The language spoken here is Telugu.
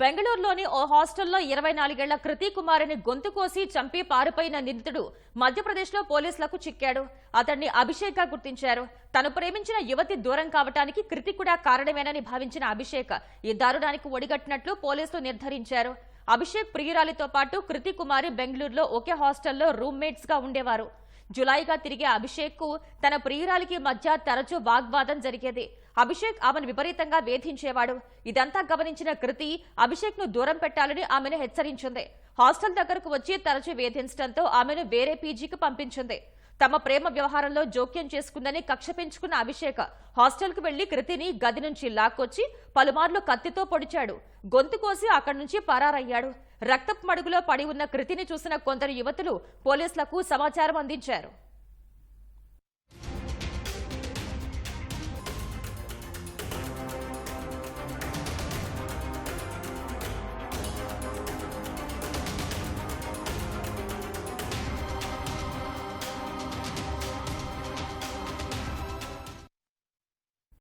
బెంగళూరులోని ఓ హాస్టల్లో ఇరవై నాలుగేళ్ళ కృతి కుమారిని గొంతు కోసి చంపి పారిపోయిన నిందితుడు మధ్యప్రదేశ్లో పోలీసులకు చిక్కాడు. అతన్ని అభిషేక గుర్తించారు. తను ప్రేమించిన యువతి దూరం కావటానికి కృతి కూడా కారణమేనని భావించిన అభిషేక్ ఈ దారుణానికి ఒడిగట్టినట్లు పోలీసులు నిర్ధారించారు. అభిషేక్ ప్రియురాలితో పాటు కృతి కుమారి బెంగళూరులో ఒకే హాస్టల్లో రూమ్మేట్స్గా ఉండేవారు. జులైగా తిరిగే అభిషేక్కు తన ప్రియురాలికి మధ్య తరచూ వాగ్వాదం జరిగేది. అభిషేక్ ఆమెను విపరీతంగా వేధించేవాడు. ఇదంతా గమనించిన కృతి అభిషేక్ను దూరం పెట్టాలని ఆమెను హెచ్చరించింది. హాస్టల్ దగ్గరకు వచ్చి తరచూ వేధించడంతో ఆమెను వేరే పీజీకి పంపించింది. తమ ప్రేమ వ్యవహారంలో జోక్యం చేసుకుందని కక్ష పెంచుకున్న అభిషేక్ హాస్టల్కు వెళ్ళి కృతిని గది నుంచి లాక్కొచ్చి పలుమార్లు కత్తితో పొడిచాడు. గొంతు కోసి అక్కడి నుంచి పరారయ్యాడు. రక్తపు మడుగులో పడి ఉన్న కృతిని చూసిన కొందరు యువతులు పోలీసులకు సమాచారం అందించారు.